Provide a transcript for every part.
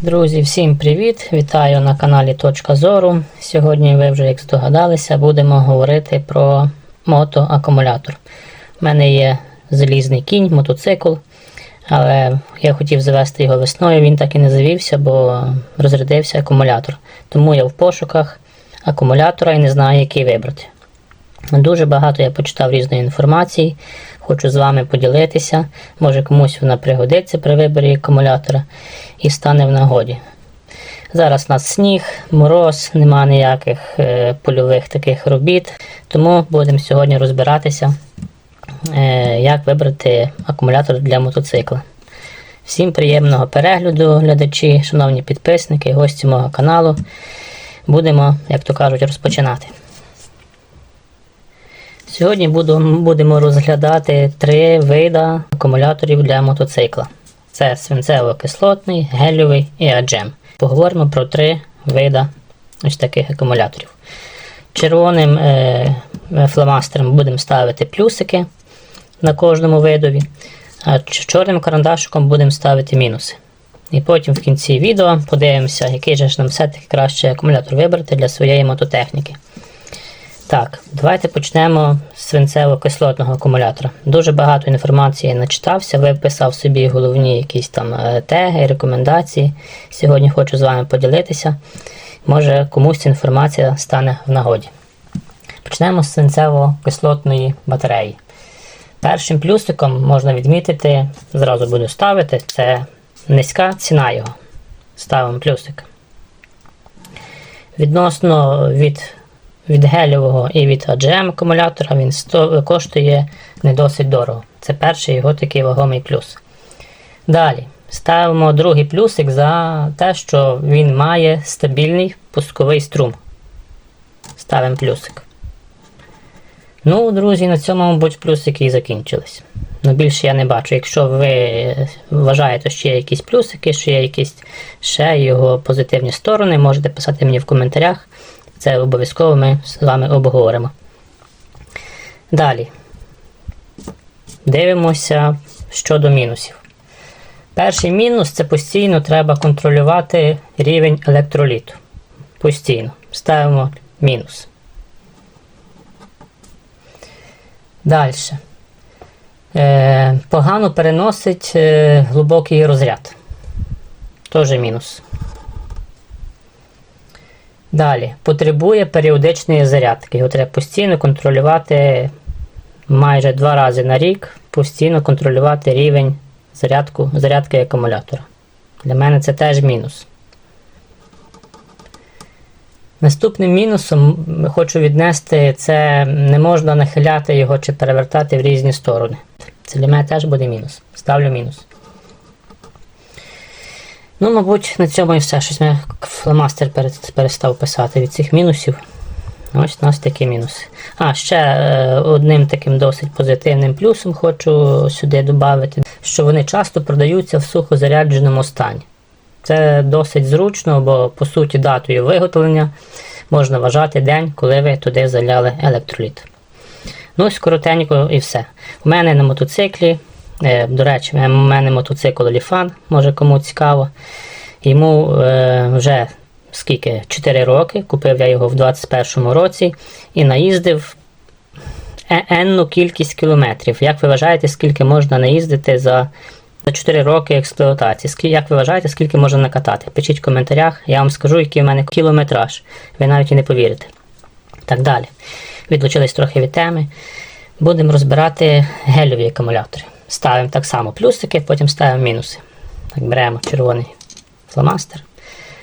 Друзі, всім привіт! Вітаю на каналі Точка Зору. Сьогодні ви вже, як здогадалися, будемо говорити про мотоакумулятор. У мене є залізний кінь, мотоцикл, але я хотів завести його весною, він так і не завівся, бо розрядився акумулятор. Тому я в пошуках акумулятора і не знаю, який вибрати. Дуже багато я почитав різної інформації, хочу з вами поділитися. Може комусь вона пригодиться при виборі акумулятора і стане в нагоді. Зараз у нас сніг, мороз, нема ніяких е, польових таких робіт, тому будемо сьогодні розбиратися, е, як вибрати акумулятор для мотоцикла. Всім приємного перегляду, глядачі, шановні підписники, гості мого каналу. Будемо, як то кажуть, розпочинати. Сьогодні будемо розглядати три види акумуляторів для мотоцикла. Це свинцево-кислотний, гелєвий і аджем. Поговоримо про три види ось таких акумуляторів. Червоним е, фломастером будемо ставити плюсики на кожному видові, а чорним карандашиком будемо ставити мінуси. І потім в кінці відео подивимося, який же ж нам все-таки краще акумулятор вибрати для своєї мототехніки. Так, давайте почнемо з свинцево-кислотного акумулятора. Дуже багато інформації начитався, виписав собі головні якісь там е, теги, рекомендації. Сьогодні хочу з вами поділитися. Може комусь ця інформація стане в нагоді. Почнемо з свинцево-кислотної батареї. Першим плюсиком можна відмітити, зразу буду ставити, це низька ціна його. Ставимо плюсик. Відносно від від гелєвого і від AGM акумулятора він сто, коштує не досить дорого. Це перший його такий вагомий плюс. Далі ставимо другий плюсик за те, що він має стабільний пусковий струм. Ставимо плюсик. Ну, друзі, на цьому, мабуть, плюсики і закінчились. Ну, більше я не бачу. Якщо ви вважаєте, що є якісь плюсики, що є якісь ще його позитивні сторони, можете писати мені в коментарях. Це обов'язково ми з вами обговоримо. Далі. Дивимося щодо мінусів. Перший мінус це постійно треба контролювати рівень електроліту. Постійно. Ставимо мінус. Далі. Е, Погано переносить е, глибокий розряд. Теж мінус. Далі, потребує періодичної зарядки. Його треба постійно контролювати майже два рази на рік, постійно контролювати рівень зарядку, зарядки акумулятора. Для мене це теж мінус. Наступним мінусом хочу віднести, це не можна нахиляти його чи перевертати в різні сторони. Це для мене теж буде мінус. Ставлю мінус. Ну, мабуть, на цьому і все. Щось мене фломастер перестав писати від цих мінусів. Ось у нас такі мінуси. А, ще е, одним таким досить позитивним плюсом хочу сюди додати, що вони часто продаються в сухозарядженому стані. Це досить зручно, бо по суті датою виготовлення можна вважати день, коли ви туди заляли електроліт. Ну, ось коротенько і все. У мене на мотоциклі Е, до речі, у мене мотоцикл Ліфан, може кому цікаво. Йому е, вже скільки 4 роки. Купив я його в 21-му році і наїздив енну кількість кілометрів. Як ви вважаєте, скільки можна наїздити за за 4 роки експлуатації? Як ви вважаєте, скільки можна накатати? Пишіть в коментарях, я вам скажу, який в мене кілометраж. Ви навіть і не повірите. Так далі. Відлучились трохи від теми. Будемо розбирати гельові акумулятори. Ставимо так само плюсики, потім ставимо мінуси. Так, Беремо червоний фломастер.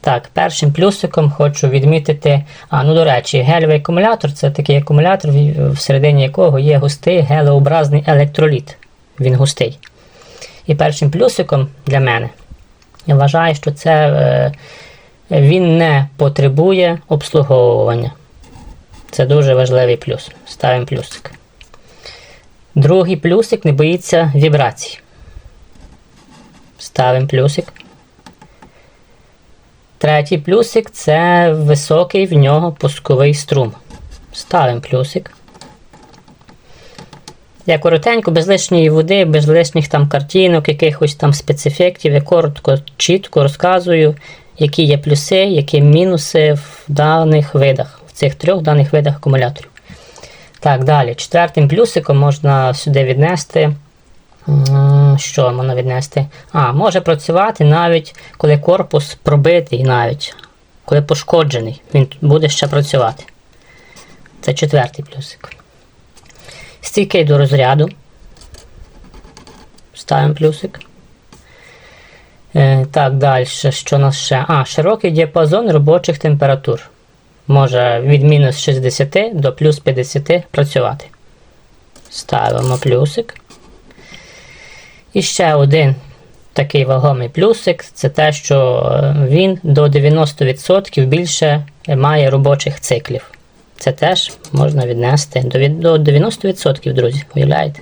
Так, першим плюсиком хочу відмітити. А, ну до речі, гелевий акумулятор це такий акумулятор, всередині якого є густий гелеобразний електроліт. Він густий. І першим плюсиком для мене я вважаю, що це е, він не потребує обслуговування. Це дуже важливий плюс. Ставимо плюсик. Другий плюсик не боїться вібрацій. Ставимо плюсик. Третій плюсик це високий в нього пусковий струм. Ставимо плюсик. Я коротенько, без лишньої води, без лишніх там картинок, якихось там спецефектів. Я коротко, чітко розказую, які є плюси, які мінуси в даних видах, в цих трьох даних видах акумуляторів. Так, далі. Четвертим плюсиком можна сюди віднести. Що можна віднести? А, може працювати навіть коли корпус пробитий, навіть коли пошкоджений, він буде ще працювати. Це четвертий плюсик. Стійкий до розряду. Ставимо плюсик. Е, так, далі. Що у нас ще? А, широкий діапазон робочих температур. Може від мінус 60 до плюс 50 працювати. Ставимо плюсик. І ще один такий вагомий плюсик це те, що е, він до 90% більше має робочих циклів. Це теж можна віднести до, до 90%, друзі. Уявляєте?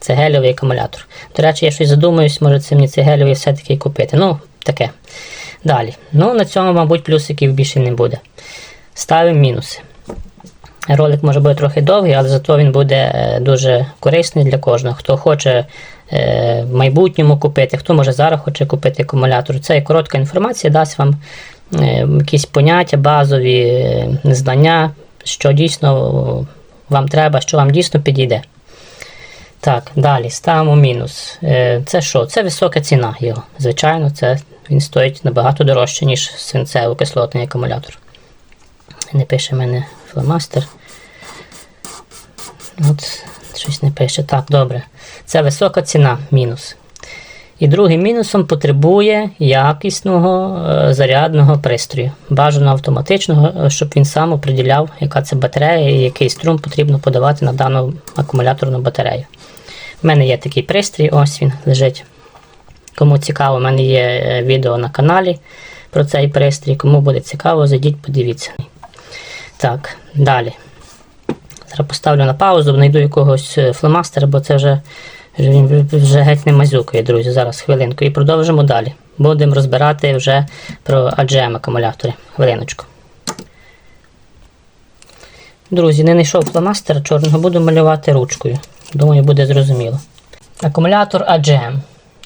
Це гелевий акумулятор. До речі, я щось задумаюсь, може це мені цей гелевий все-таки купити. Ну, таке. Далі. Ну, на цьому, мабуть, плюсиків більше не буде. Ставимо мінуси. Ролик може бути трохи довгий, але зато він буде е, дуже корисний для кожного. Хто хоче е, в майбутньому купити, хто може зараз хоче купити акумулятор. Це коротка інформація дасть вам е, якісь поняття, базові знання, що дійсно вам треба, що вам дійсно підійде. Так, далі ставимо мінус. Це що? Це висока ціна його. Звичайно, це він стоїть набагато дорожче, ніж свинцево-кислотний акумулятор. Не пише мене фломастер. От, щось не пише. Так, добре. Це висока ціна, мінус. І другим мінусом потребує якісного е, зарядного пристрою. Бажано автоматичного, е, щоб він сам оприділяв, яка це батарея і який струм потрібно подавати на дану акумуляторну батарею. У мене є такий пристрій, ось він лежить. Кому цікаво, у мене є е, відео на каналі про цей пристрій. Кому буде цікаво, зайдіть, подивіться. Так, далі. Зараз поставлю на паузу, знайду якогось е, фломастера, бо це вже, вже геть не мазюкає, друзі. Зараз хвилинку. І продовжимо далі. Будемо розбирати вже про AGM акумулятори. Хвилиночку. Друзі, не знайшов фломастера чорного, буду малювати ручкою. Думаю, буде зрозуміло. Акумулятор AGM.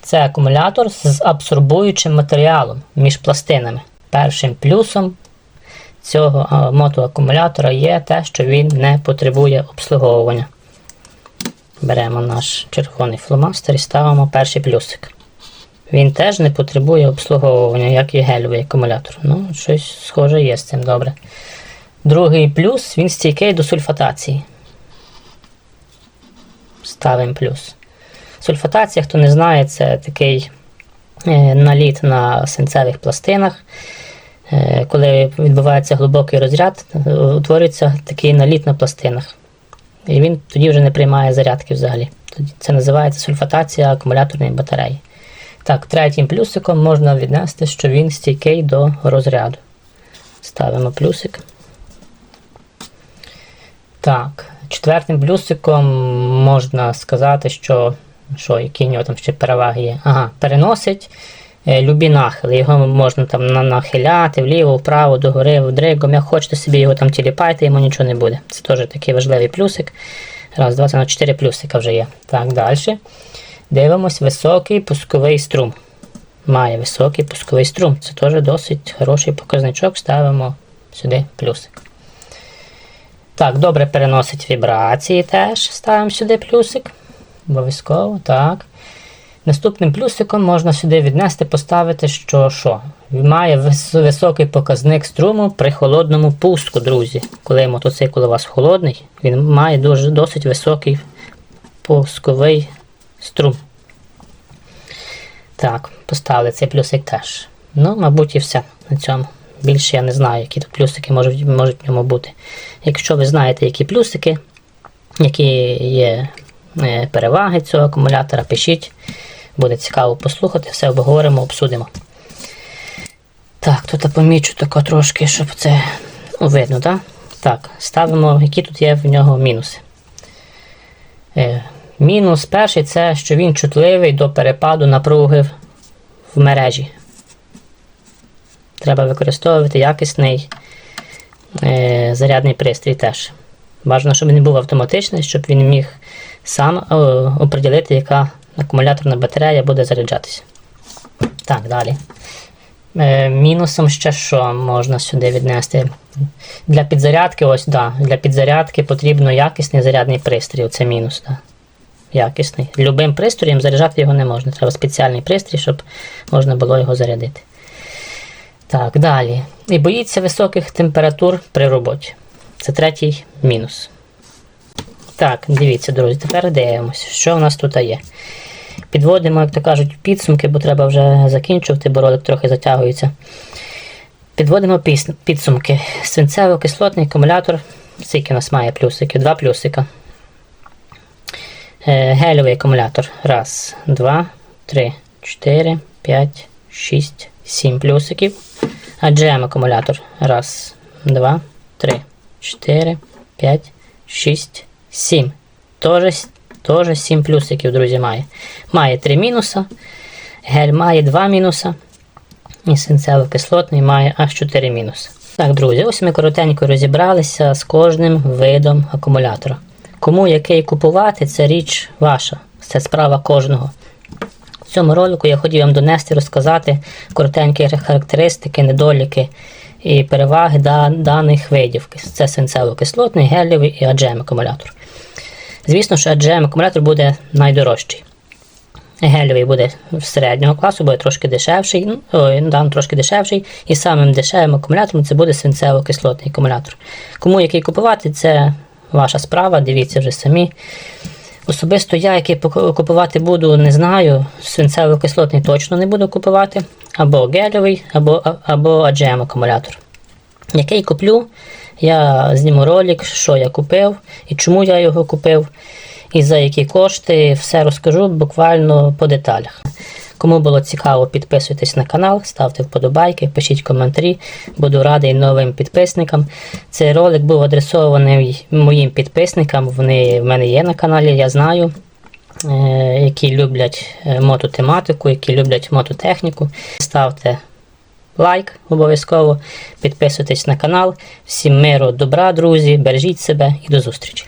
Це акумулятор з абсорбуючим матеріалом між пластинами. Першим плюсом цього мотоакумулятора є те, що він не потребує обслуговування. Беремо наш червоний фломастер і ставимо перший плюсик. Він теж не потребує обслуговування, як і гелевий акумулятор. Ну, щось схоже є з цим добре. Другий плюс він стійкий до сульфатації. Ставимо плюс. Сульфатація, хто не знає, це такий е, наліт на синцевих пластинах. Е, коли відбувається глибокий розряд, утворюється такий наліт на пластинах. І він тоді вже не приймає зарядки взагалі. Це називається сульфатація акумуляторної батареї. Так, третім плюсиком можна віднести, що він стійкий до розряду. Ставимо плюсик. Так, четвертим плюсиком можна сказати, що, що які в нього там ще переваги є. Ага, переносить любі нахили. Його можна там нахиляти вліво, вправо, догори, вдригом. Як хочете собі його там тіліпайте, йому нічого не буде. Це теж такий важливий плюсик. Раз, два, це на 4 плюсика вже є. Так, далі. Дивимось, високий пусковий струм. Має високий пусковий струм. Це теж досить хороший показничок. Ставимо сюди плюсик. Так, добре переносить вібрації теж. Ставимо сюди плюсик. Обов'язково, так. Наступним плюсиком можна сюди віднести, поставити, що що? Має високий показник струму при холодному пуску, друзі. Коли мотоцикл у вас холодний, він має дуже, досить високий пусковий струм. Так, поставили цей плюсик теж. Ну, мабуть, і все на цьому. Більше я не знаю, які тут плюсики можуть, можуть в ньому бути. Якщо ви знаєте, які плюсики, які є е, переваги цього акумулятора, пишіть. Буде цікаво послухати, все обговоримо, обсудимо. Так, тут я помічу тако трошки, щоб це видно, так? Так, ставимо, які тут є в нього мінуси. Е, мінус перший це, що він чутливий до перепаду напруги в мережі. Треба використовувати якісний е, зарядний пристрій теж. Бажано, щоб він був автоматичний, щоб він міг сам е, оприділити, яка акумуляторна батарея буде заряджатися. Так, далі. Е, мінусом ще що можна сюди віднести? Для підзарядки, ось, да, для підзарядки потрібно якісний зарядний пристрій. Це мінус. Да. Якісний. Любим пристроєм заряджати його не можна. Треба спеціальний пристрій, щоб можна було його зарядити. Так, далі. І боїться високих температур при роботі. Це третій мінус. Так, дивіться, друзі, тепер дивимося, що в нас тут є. Підводимо, як то кажуть, підсумки, бо треба вже закінчувати, бо ролик трохи затягується. Підводимо підсумки. Свинцево-кислотний акумулятор. Скільки у нас має плюсики? Два плюсика. Е, гелевий акумулятор. Раз, два, три, чотири, п'ять, шість, сім плюсиків. А GM акумулятор. Раз, два, три, чотири, п'ять, шість, сім. Тоже, тоже 7 плюсиків, друзі, має. Має 3 мінуса. Гель має 2 мінуса. І синцево-кислотний має аж 4 мінуси. Так, друзі, ось ми коротенько розібралися з кожним видом акумулятора. Кому який купувати, це річ ваша. Це справа кожного. В цьому ролику я хотів вам донести, розказати коротенькі характеристики, недоліки і переваги даних видів. Це синцево-кислотний, гелєвий і AGM акумулятор. Звісно, що AGM акумулятор буде найдорожчий. Гелєвий буде середнього класу, буде трошки дешевший, ну, ой, да, трошки дешевший, і самим дешевим акумулятором це буде свинцево-кислотний акумулятор. Кому який купувати, це ваша справа, дивіться вже самі. Особисто я, який купувати буду, не знаю. Свинцево-кислотний точно не буду купувати. Або гелєвий, або, або AGM акумулятор. Який куплю, я зніму ролик, що я купив і чому я його купив, і за які кошти, все розкажу буквально по деталях. Кому було цікаво, підписуйтесь на канал, ставте вподобайки, пишіть коментарі. Буду радий новим підписникам. Цей ролик був адресований моїм підписникам. Вони в мене є на каналі, я знаю. е, Які люблять е, мототематику, які люблять мототехніку. Ставте лайк обов'язково, підписуйтесь на канал. Всім миру, добра, друзі, бережіть себе і до зустрічі!